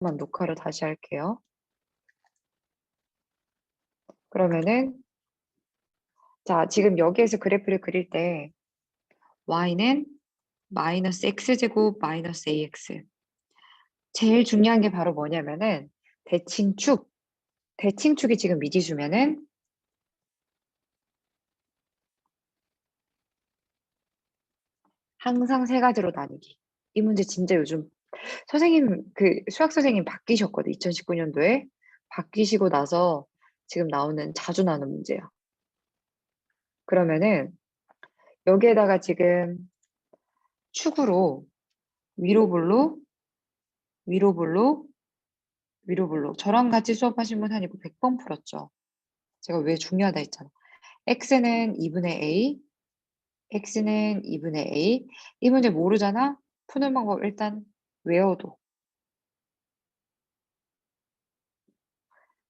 잠깐만 녹화를 다시 할게요. 그러면은 자 지금 여기에서 그래프를 그릴 때 y는 마이너스 x제곱 마이너스 ax 제일 중요한 게 바로 뭐냐면은 대칭축 대칭축이 지금 미지수면은 항상 세 가지로 나누기. 이 문제 진짜 요즘 선생님 그 수학 선생님 바뀌셨거든. 2019년도에 바뀌시고 나서 지금 나오는 자주 나오는 문제야. 그러면은 여기에다가 지금 축으로 위로 블록 위로 블록 위로 블록 저랑 같이 수업하신 분 한 이거 100번 풀었죠. 제가 왜 중요하다 했잖아. x는 2분의 a x는 2분의 a 이 문제 모르잖아? 푸는 방법 일단 외워도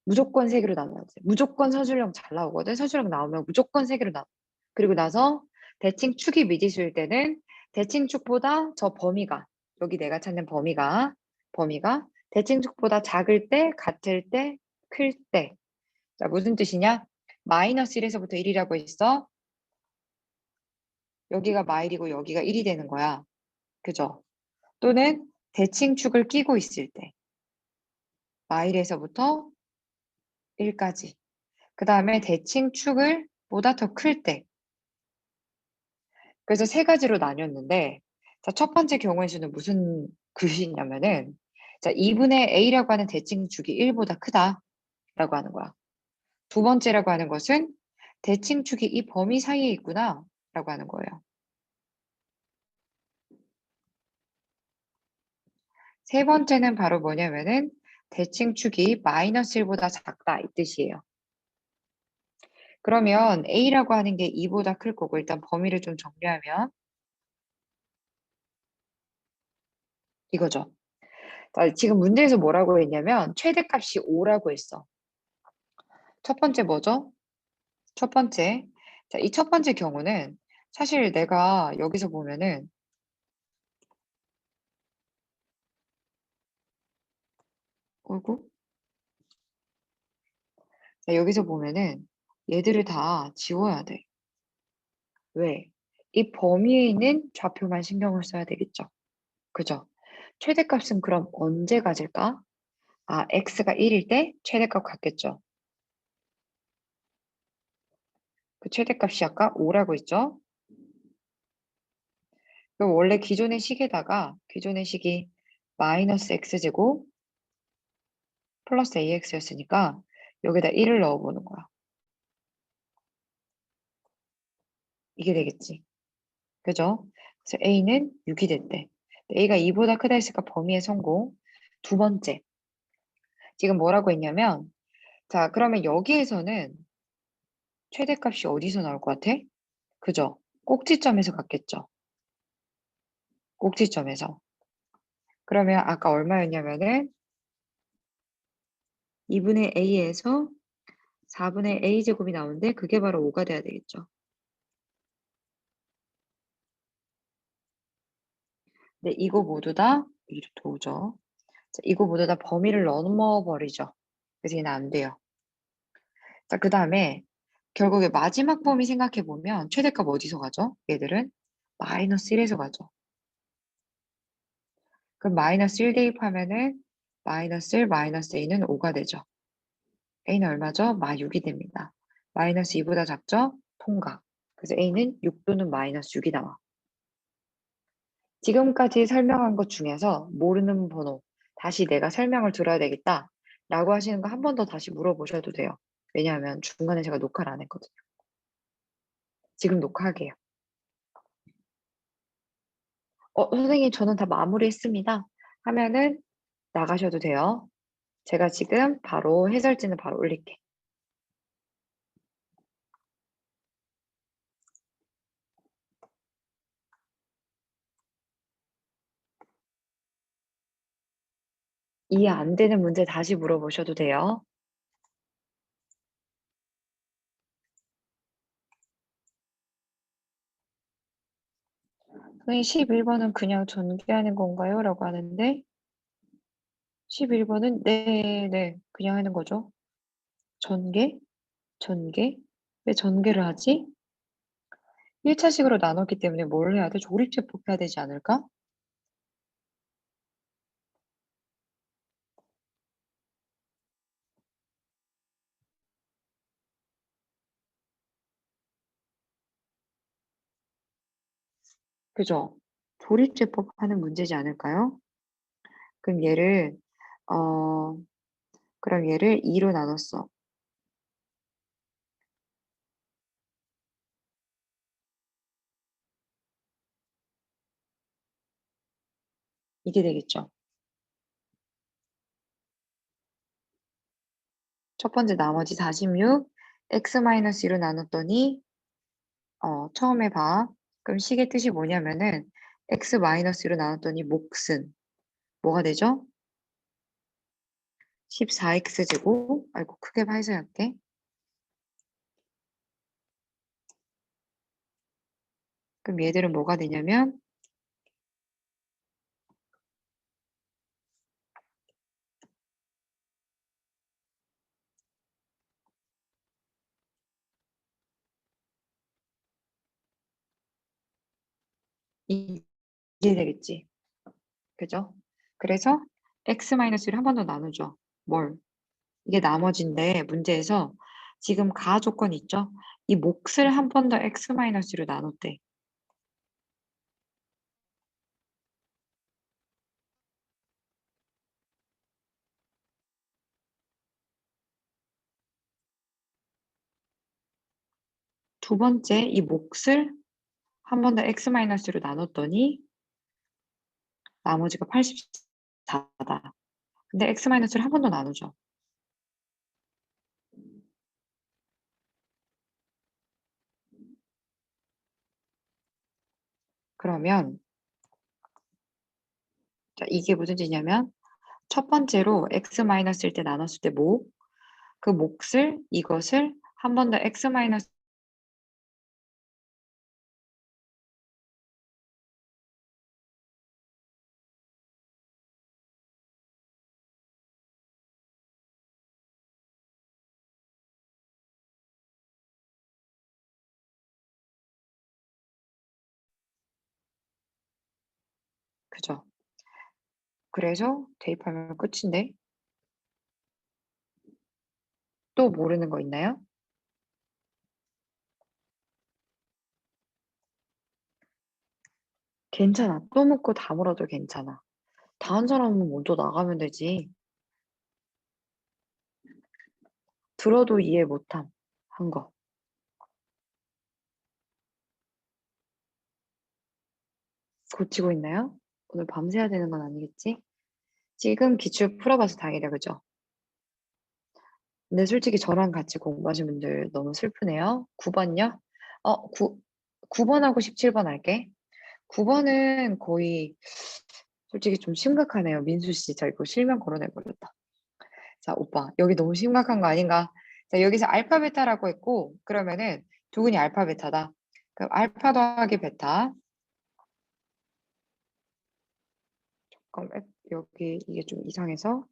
무조건 세 개로 나눠야 돼. 무조건 서술형 잘 나오거든. 서술형 나오면 무조건 세 개로 나눠. 그리고 나서 대칭 축이 미지수일 때는 대칭 축보다 저 범위가 여기 내가 찾는 범위가 범위가 대칭 축보다 작을 때, 같을 때, 클 때. 자, 무슨 뜻이냐? 마이너스 1에서부터 1이라고 했어. 여기가 마일이고 여기가 1이 되는 거야. 그죠? 또는 대칭축을 끼고 있을 때. 마일에서부터 1까지. 그 다음에 대칭축을 보다 더 클 때. 그래서 세 가지로 나뉘었는데, 자, 첫 번째 경우의 수는 무슨 글씨냐면은, 자, 2분의 a라고 하는 대칭축이 1보다 크다라고 하는 거야. 두 번째라고 하는 것은 대칭축이 이 범위 사이에 있구나 라고 하는 거예요. 세 번째는 바로 뭐냐면은 대칭축이 마이너스 1보다 작다 이 뜻이에요. 그러면 a라고 하는 게 2보다 클 거고 일단 범위를 좀 정리하면 이거죠. 자, 지금 문제에서 뭐라고 했냐면 최대값이 5라고 했어. 첫 번째 뭐죠? 첫 번째. 자, 이첫 번째 경우는 사실 내가 여기서 보면은 어이구. 자, 여기서 보면은 얘들을 다 지워야 돼. 왜? 이 범위에 있는 좌표만 신경을 써야 되겠죠. 그죠? 최대값은 그럼 언제 가질까? 아, x가 1일 때 최대값 같겠죠. 그 최대값이 아까 5라고 했죠? 그럼 원래 기존의 식에다가 기존의 식이 마이너스 x제곱 플러스 ax였으니까 여기다 1을 넣어보는 거야. 이게 되겠지. 그죠? 그래서 a는 6이 됐대. a가 2보다 크다 했으니까 범위의 성공. 두 번째. 지금 뭐라고 했냐면 자 그러면 여기에서는 최대값이 어디서 나올 것 같아? 그죠? 꼭지점에서 갔겠죠. 꼭지점에서. 그러면 아까 얼마였냐면은 2분의 a에서 4분의 a제곱이 나오는데 그게 바로 5가 돼야 되겠죠. 네, 이거 모두 다 도죠. 자, 이거 모두 다 범위를 넘어 버리죠. 그래서 얘는 안 돼요. 자, 그 다음에 결국에 마지막 범위 생각해 보면 최대값 어디서 가죠? 얘들은 마이너스 1에서 가죠. 그럼 마이너스 1 대입하면은 마이너스 1 마이너스 a는 5가 되죠. a는 얼마죠? 마 6이 됩니다. 마이너스 2보다 작죠? 통과. 그래서 a는 6 또는 마이너스 6이 나와. 지금까지 설명한 것 중에서 모르는 번호 다시 내가 설명을 들어야 되겠다 라고 하시는 거 한 번 더 다시 물어보셔도 돼요. 왜냐하면 중간에 제가 녹화를 안 했거든요. 지금 녹화하게요. 어, 선생님 저는 다 마무리했습니다. 하면은 나가셔도 돼요. 제가 지금 바로 해설지는 바로 올릴게. 이해 안 되는 문제 다시 물어보셔도 돼요. 선생님 11번은 그냥 전개하는 건가요? 라고 하는데 11 번은 네, 네, 그냥 하는 거죠. 전개, 전개. 왜 전개를 하지? 1 차식으로 나눴기 때문에 뭘 해야 돼? 조립제법 해야 되지 않을까? 그죠? 조립제법 하는 문제지 않을까요? 그럼 얘를 어 그럼 얘를 2로 나눴어. 이게 되겠죠. 첫 번째 나머지 46 x-2로 나눴더니 어 처음에 봐. 그럼 식의 뜻이 뭐냐면은 x-2로 나눴더니 몫은 뭐가 되죠? 14x제곱 아이고 크게 해서 할게. 그럼 얘들은 뭐가 되냐면 이게 되겠지. 그죠? 그래서 x-를 한 번 더 나누죠. 뭘? 이게 나머지인데 문제에서 지금 가 조건 있죠? 이 몫을 한 번 더 x-로 나눴대. 두 번째 이 몫을 한 번 더 x-로 나눴더니 나머지가 84다. 근데 x-를 한번더 나누죠. 그러면 자, 이게 무슨 뜻이냐면 첫 번째로 x-일 때 나눴을 때 목, 그 몫을 이것을 한 번 더 x- 그죠? 그래서 대입하면 끝인데 또 모르는 거 있나요? 괜찮아. 또 묻고 다 물어도 괜찮아. 다한 사람은 먼저 나가면 되지. 들어도 이해 못함. 한 거. 고치고 있나요? 오늘 밤새야 되는 건 아니겠지? 지금 기출 풀어봐서 다행이다, 그죠? 근데 솔직히 저랑 같이 공부하신 분들 너무 슬프네요. 9번요? 어, 9, 9번하고 17번 할게. 9번은 거의 솔직히 좀 심각하네요. 민수 씨, 저 이거 실명 거론해버렸다. 자, 오빠, 여기 너무 심각한 거 아닌가? 자, 여기서 알파, 베타라고 했고, 그러면은 두근이 알파, 베타다. 그럼 알파 더하기 베타. 잠깐, 여기 이게 좀 이상해서.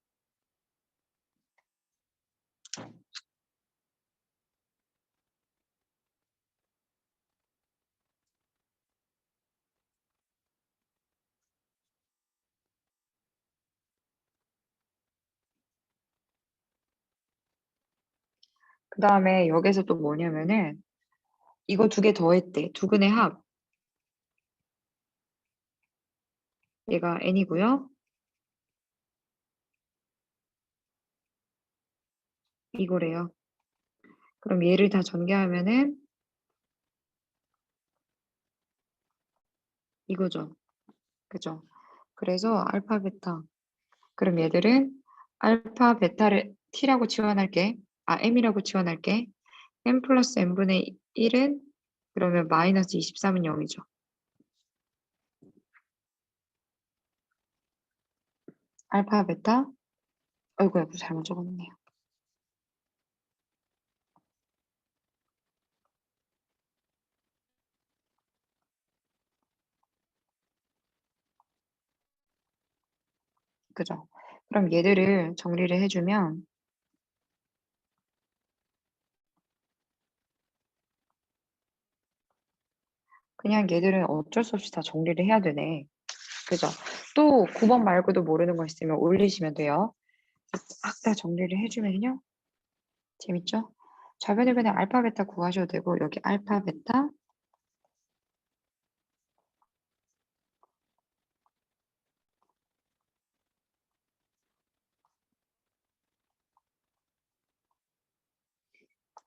그 다음에 여기서 또 뭐냐면은 이거 두 개 더했대. 두근의 합. 얘가 n이고요. 이거래요. 그럼 얘를 다 전개하면은 이거죠. 그죠? 그래서 알파, 베타. 그럼 얘들은 알파, 베타를 t라고 지원할게. 아, m이라고 지원할게. m 플러스 n분의 1은 그러면 마이너스 23은 0이죠. 알파, 베타. 어이구, 여기 잘못 적었네요. 그죠? 그럼 얘들을 정리를 해주면 그냥 얘들은 어쩔 수 없이 다 정리를 해야 되네. 그죠? 또 9번 말고도 모르는 거 있으면 올리시면 돼요. 싹 다 정리를 해주면요. 재밌죠? 좌변을 그냥 알파, 베타 구하셔도 되고 여기 알파, 베타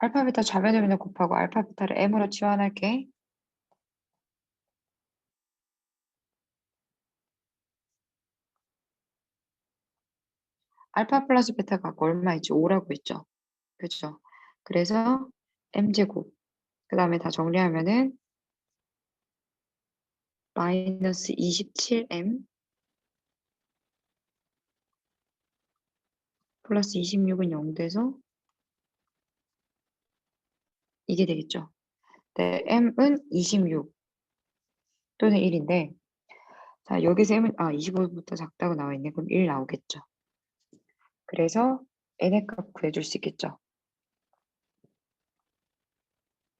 알파, 베타 좌변을 그냥 곱하고 알파, 베타를 m으로 치환할게. 알파 플러스 베타가 아까 얼마 있죠? 5라고 있죠? 그죠? 그래서 m제곱 그 다음에 다 정리하면은 마이너스 27m 플러스 26은 0 돼서 이게 되겠죠. 네, m은 26 또는 1인데 자 여기서 m은 아 25부터 작다고 나와 있네. 그럼 1 나오겠죠. 그래서 n의 값 구해줄 수 있겠죠.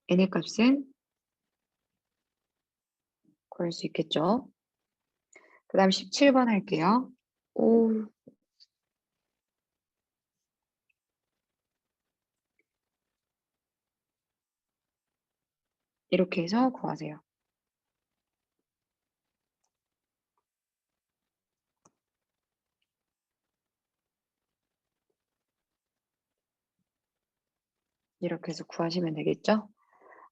n의 값은 구할 수 있겠죠. 그 다음 17번 할게요. 오. 이렇게 해서 구하세요. 이렇게 해서 구하시면 되겠죠?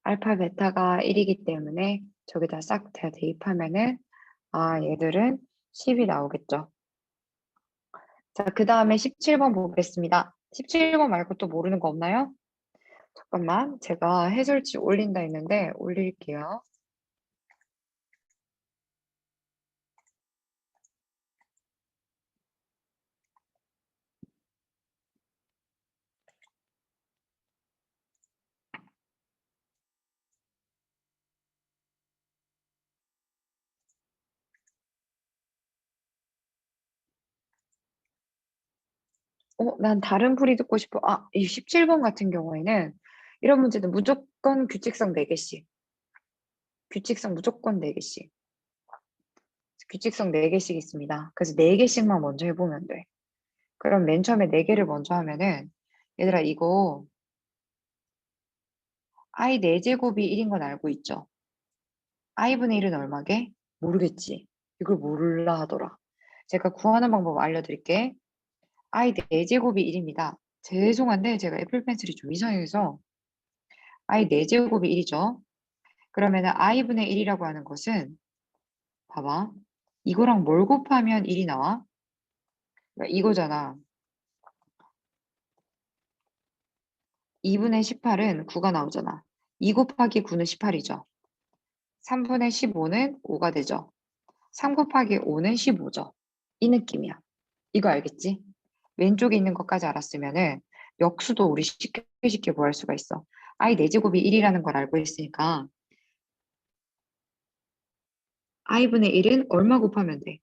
알파, 베타가 1이기 때문에 저기다 싹 다 대입하면은 아, 얘들은 10이 나오겠죠. 자, 그 다음에 17번 보겠습니다. 17번 말고 또 모르는 거 없나요? 잠깐만, 제가 해설지 올린다 했는데 올릴게요. 어, 난 다른 풀이 듣고 싶어. 아, 이 17번 같은 경우에는 이런 문제는 무조건 규칙성 4개씩. 규칙성 무조건 4개씩. 규칙성 4개씩 있습니다. 그래서 4개씩만 먼저 해보면 돼. 그럼 맨 처음에 4개를 먼저 하면은 얘들아 이거 i 4제곱이 1인 건 알고 있죠? i분의 1은 얼마게? 모르겠지. 이걸 몰라 하더라. 제가 구하는 방법 알려드릴게. I 4제곱이 1입니다. 죄송한데 제가 애플 펜슬이 좀 이상해서 i 4제곱이 1이죠. 그러면은 i분의 1이라고 하는 것은 봐봐. 이거랑 뭘 곱하면 1이 나와? 그러니까 이거잖아. 2분의 18은 9가 나오잖아. 2 곱하기 9는 18이죠. 3분의 15는 5가 되죠. 3 곱하기 5는 15죠. 이 느낌이야. 이거 알겠지? 왼쪽에 있는 것까지 알았으면은 역수도 우리 쉽게 쉽게 구할 수가 있어. i 4제곱이 1이라는 걸 알고 있으니까 i분의 1은 얼마 곱하면 돼?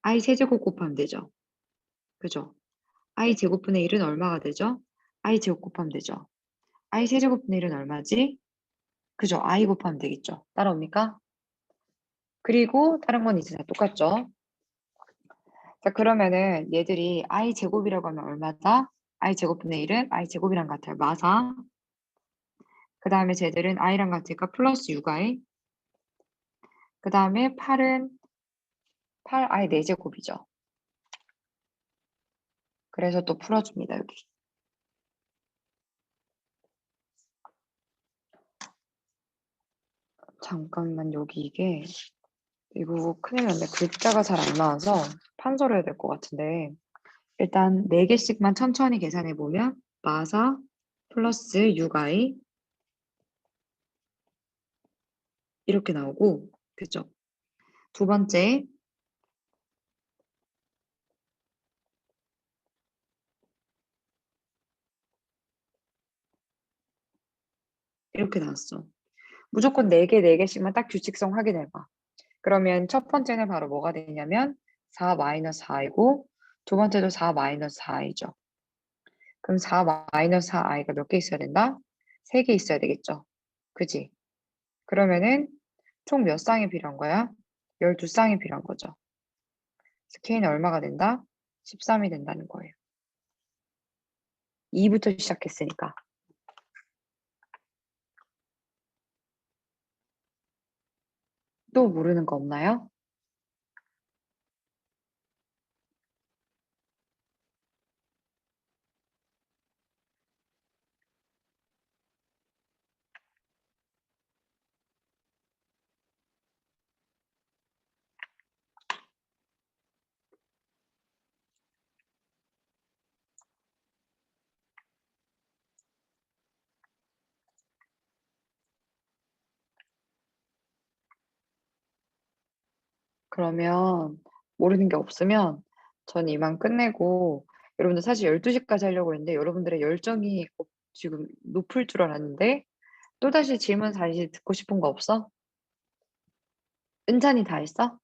i 세제곱 곱하면 되죠. 그죠? i 제곱분의 1은 얼마가 되죠? i 제곱 곱하면 되죠. i 세제곱분의 1은 얼마지? 그죠? i 곱하면 되겠죠. 따라옵니까? 그리고 다른 건 이제 다 똑같죠. 자 그러면은 얘들이 i 제곱이라고 하면 얼마다? i 제곱분의 1은 i 제곱이랑 같아요. 마사. 그 다음에 쟤들은 i랑 같으니까 플러스 6i. 그 다음에 8은 8i 4제곱이죠. 그래서 또 풀어줍니다, 여기. 잠깐만, 여기 이게, 이거 큰일 났네. 글자가 잘 안 나와서 판서를 해야 될 것 같은데. 일단 4개씩만 천천히 계산해 보면, 마사 플러스 6i 이렇게 나오고, 그죠? 두 번째, 이렇게 나왔어. 무조건 4개, 4개씩만 딱 규칙성 확인해봐. 그러면 첫 번째는 바로 뭐가 되냐면 4 마이너스 4이고 두 번째도 4 마이너스 4i죠. 그럼 4 마이너스 4i가 몇 개 있어야 된다? 3개 있어야 되겠죠. 그지? 그러면은 총 몇 쌍이 필요한 거야? 12쌍이 필요한 거죠. k는 얼마가 된다? 13이 된다는 거예요. 2부터 시작했으니까. 또 모르는 거 없나요? 그러면 모르는 게 없으면 전 이만 끝내고 여러분들 사실 12 시까지 하려고 했는데 여러분들의 열정이 어- 지금 높을 줄 알았는데 또다시 질문 다시 듣고 싶은 거 없어? 은찬이 다 했어?